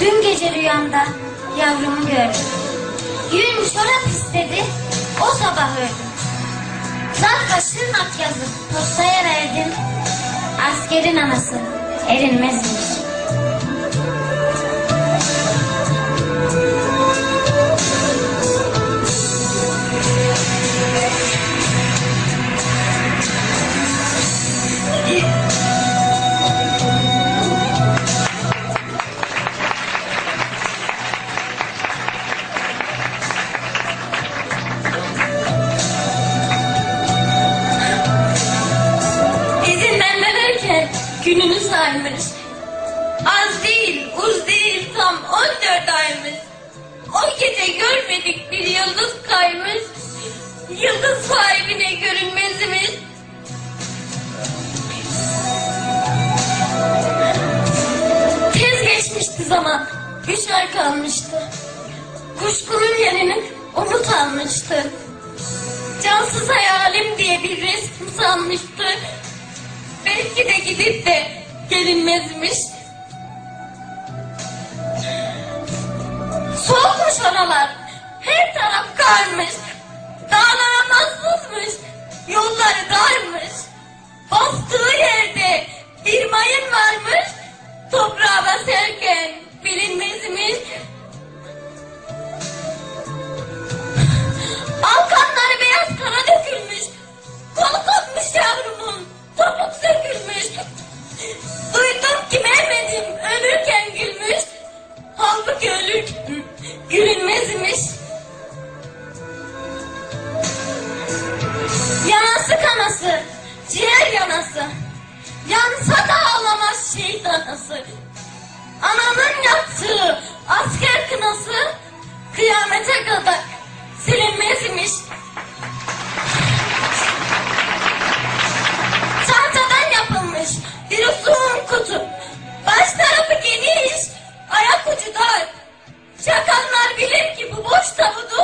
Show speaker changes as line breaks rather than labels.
Dün gece rüyamda yavrumu gördüm. Gün çorap istedi, o sabah ördüm. Zarfa şırnak yazıp postaya verdim. Askerin anası erinmezmiş. İzinden
dönerken gününü saymış. Az değil, uz değil, tam 14 aymış. O gece görmedik bir yıldız kaymış. Yıldız sahibine görünmezmiş. Tez geçmişti zaman, üç ay kalmıştı. Kuşkunun yerini umut almıştı. Cansız hayalim De gidip de gelinmezmiş. Soğukmuş oralar. Her taraf karmış. Dağlara mahsusmuş. Yolları darmış. Bastığı yerde bir mayın varmış. Toprağa basarken bilinmezmiş. anası, ciğer yanası. Yansa da ağlamaz şehit anası. Ananın yaptığı asker kınası kıyamete kadar silinmez imiş. Çantadan yapılmış bir uzun kutu. Baş tarafı geniş, ayak ucu dar. Çakanlar bilir ki bu boş tavudu